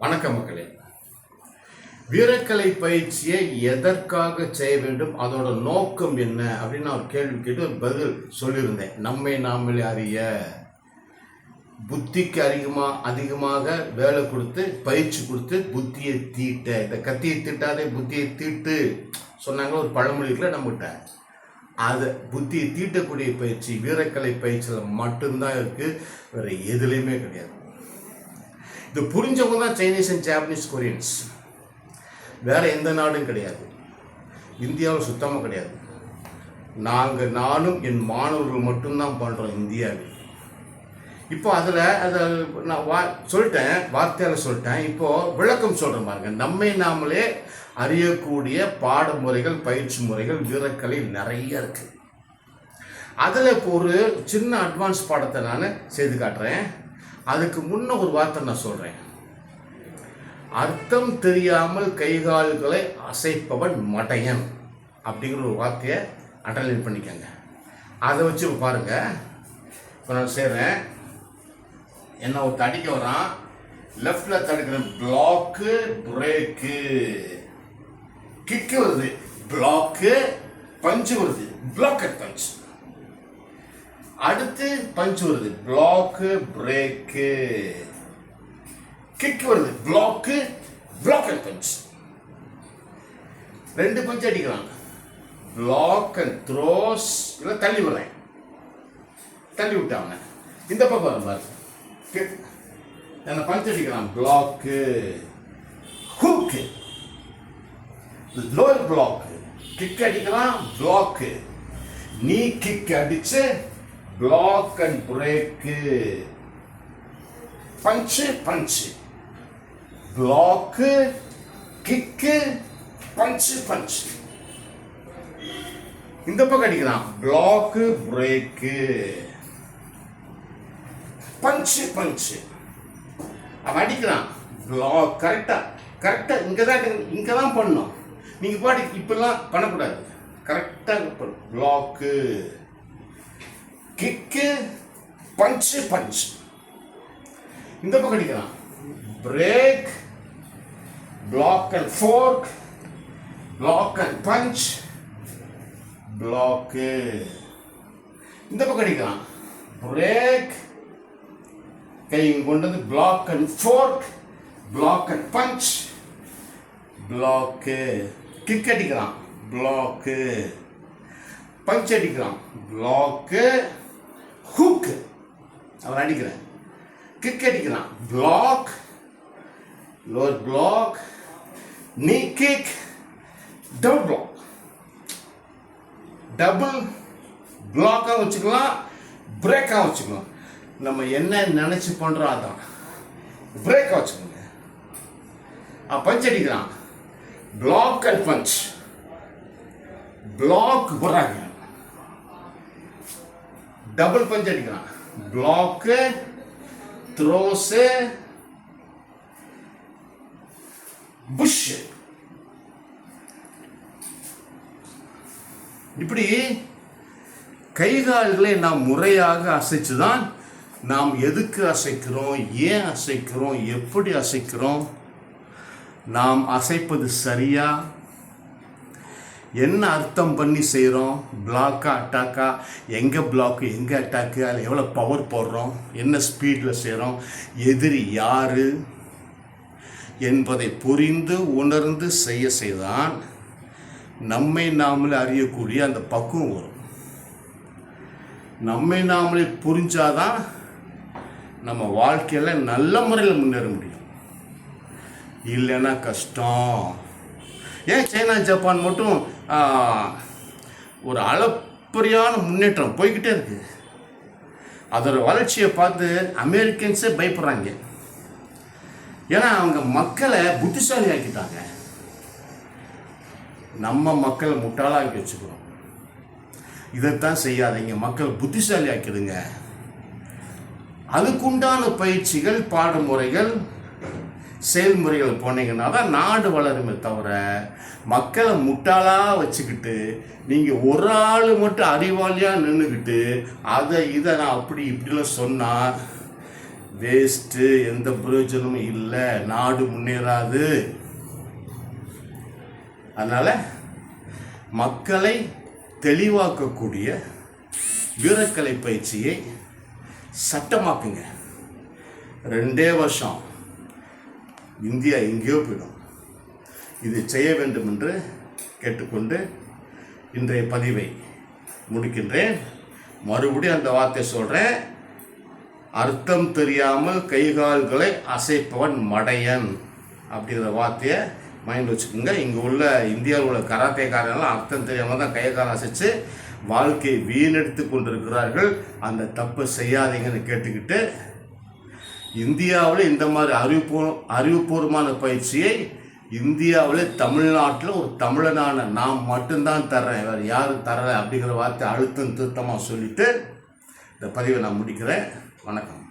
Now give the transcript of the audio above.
வணக்கம் மக்களே. வீரக்கலை பயிற்சியை எதற்காக செய்ய வேண்டும்? அதோட நோக்கம் என்ன? அப்படின்னு நான் கேள்வி கேட்டு ஒரு பதில் சொல்லியிருந்தேன். நம்மை நாமளே அறிய புத்திக்கு அதிகமாக அதிகமாக வேலை கொடுத்து பயிற்சி கொடுத்து புத்தியை தீட்ட. இந்த கத்தியை தீட்டாதே புத்தியை தீட்டு சொன்னாங்க ஒரு பழமொழிகள நம்மகிட்ட. அதை புத்தியை தீட்டக்கூடிய பயிற்சி வீரக்கலை பயிற்சியில் மட்டும்தான் இருக்குது வேறு எதுலேயுமே கிடையாது. இது புரிஞ்சவங்க தான் சைனீஸ் அண்ட் ஜாப்பனீஸ் கொரியன்ஸ் வேறு எந்த நாடும் கிடையாது. இந்தியாவில் சுத்தமாக கிடையாது. நாங்கள் நானும் என் மாணவர்கள் மட்டும்தான் பண்ணுறோம் இந்தியாவில். இப்போ அதில் அதை நான் வா சொல்லிட்டேன் வார்த்தையால் சொல்லிட்டேன். இப்போது விளக்கம் சொல்கிற பாருங்க. நம்மை நாமளே அறியக்கூடிய பாடமுறைகள் பயிற்சி முறைகள் வீரக்கலை நிறைய இருக்குது அதில் இப்போ ஒரு சின்ன அட்வான்ஸ் பாடத்தை நான் செய்து காட்டுறேன். அதுக்கு முன்ன ஒரு வார்த்தை நான் சொல்கிறேன் அர்த்தம் தெரியாமல் கைகால்களை அசைப்பவன் மடையன் அப்படிங்கிற ஒரு வார்த்தையை அண்டர்லைன் பண்ணிக்கோங்க. அதை வச்சு பாருங்கள் பாருங்க. இப்போ நான் செய்கிறேன் என்ன ஒரு தடிக்க வரான். லெஃப்டில் தடுக்கிற பிளாக்கு பிரேக்கு கிக்கு வருது. பிளாக்கு பஞ்சு வருது. பிளாக் அட் பஞ்ச் அடுத்து பஞ்ச் வருது. பிளாக்கு பிரேக்கு கிக் வருது. பிளாக்கு பிளாக் அண்ட் பஞ்ச் ரெண்டு பஞ்ச் அடிக்கலாம் பிளாக் அண்ட் த்ரோஸ் இல்லை தள்ளி விடுறேன் தள்ளி விட்டாங்க. இந்த பக்கம் வரும் பாரு. என்ன பஞ்ச் அடிக்கலாம். Block hook lower block kick அடிக்கலாம். பிளாக்கு நீ கிக் அடிச்சு block and break punch punch block kick பஞ்சு பஞ்சு இந்த பக்கம் அடிக்கலாம். பிளாக்கு பிரேக்கு பஞ்சு பஞ்சு அவன் அடிக்கிறான். பிளாக் கரெக்டா கரெக்டா இங்க தான் இங்க தான் பண்ணணும். நீங்க பாட்டு இப்பெல்லாம் பண்ணக்கூடாது. கரெக்டா பிளாக்கு கிக்கு பஞ்சு பஞ்ச். இந்த பக்கம் அடிக்கலாம். Break block and fork block and punch block இந்த பக்கம் அடிக்கலாம். பிரேக் கை கொண்டு வந்து block and fork block and punch block kick அடிக்கிறான் பிளாக்கு பஞ்ச் அடிக்கிறான் பிளாக்கு ஹூக்கு அவன் அடிக்கிறான். கிக் அடிக்கிறான். பிளாக் லோவர் பிளாக் நீ கிக் டபுள் பிளாக் டபுள் பிளாக்காக வச்சுக்கலாம். பிரேக்காக வச்சுக்கலாம். நம்ம என்ன நினச்சி பண்ணுறோம் அதான். பிரேக்காக வச்சுக்கோங்க. பஞ்ச் அடிக்கிறான். பிளாக் அண்ட் பஞ்ச் பிளாக் போடுறாங்க. டபுள் பஞ்ச் அடிக்கிறான் பிளாக்கு த்ரோஸு புஷ் இப்படி கைகால்களை நாம் முறையாக அசைச்சு தான் நாம் எதுக்கு அசைக்கிறோம் ஏன் அசைக்கிறோம் எப்படி அசைக்கிறோம்? நாம் அசைப்பது சரியா? என்ன அர்த்தம் பண்ணி செய்கிறோம் பிளாக்கா அட்டாக்கா எங்கே பிளாக்கு எங்கே அட்டாக்கு அதில் எவ்வளோ பவர் போடுறோம்? என்ன ஸ்பீடில் செய்கிறோம் எதிரி யார்? என்பதை புரிந்து உணர்ந்து செய்ய செய்தான் நம்மை நாமளே அறியக்கூடிய அந்த பக்குவம் வரும். நம்மை நாமளே புரிஞ்சாதான் நம்ம வாழ்க்கையில் நல்ல முறையில் முன்னேற முடியும். இல்லைன்னா கஷ்டம். ஏன் சைனா ஜப்பான் மட்டும் ஒரு அளப்பரியான முன்னேற்றம் போய்கிட்டே இருக்கு. அதோட வளர்ச்சியை பார்த்து அமெரிக்கன்ஸே பயப்படுறாங்க. ஏன்னா அவங்க மக்களை புத்திசாலி ஆக்கிட்டாங்க. நம்ம மக்களை முட்டாளாக்கி வச்சுக்கிறோம். இதைத்தான் செய்யாதீங்க. மக்கள் புத்திசாலி ஆக்கிடுங்க. அதுக்குண்டான பயிற்சிகள் பாடமுறைகள் செயல்முறைகள் போனீங்கன்னா தான் நாடு வளருமே தவிர மக்களை முட்டாளாக வச்சுக்கிட்டு நீங்கள் ஒரு ஆள் மட்டும் அறிவாளியாக நின்றுக்கிட்டு அதை இதை நான் அப்படி இப்படிலாம் சொன்னால் வேஸ்ட்டு எந்த பிரயோஜனமும் இல்லை. நாடு முன்னேறாது. அதனால் மக்களை தெளிவாக்கக்கூடிய வீரக்கலை பயிற்சியை சட்டமாக்குங்க. ரெண்டே வருஷம். இந்தியா எங்கேயோ போயிடும். இது செய்ய வேண்டும் என்று கேட்டுக்கொண்டு இன்றைய பதிவை முடிக்கின்றேன். மறுபடியும் அந்த வார்த்தை சொல்கிறேன் அர்த்தம் தெரியாமல் கைகால்களை அசைப்பவன் மடையன் அப்படிங்கிற வார்த்தையை மைண்ட் வச்சுக்கோங்க. இங்கே உள்ள இந்தியாவில் உள்ள கராத்தேக்காரங்களாம் அர்த்தம் தெரியாமல் தான் கைகால் அசைச்சு வாழ்க்கையை வீணெடுத்து கொண்டிருக்கிறார்கள். அந்த தப்பை செய்யாதீங்கன்னு கேட்டுக்கிட்டு இந்தியாவில் இந்த மாதிரி அறிவுபூர்வ அறிவுபூர்வமான பயிற்சியை இந்தியாவில் தமிழ்நாட்டில் ஒரு தமிழனான நான் மட்டும்தான் தர்றேன். வேறு யாரும் தரலை அப்படிங்கிற வார்த்தை அழுத்தம் திருத்தமாக சொல்லிட்டு இந்த பதிவை நான் முடிக்கிறேன். வணக்கம்.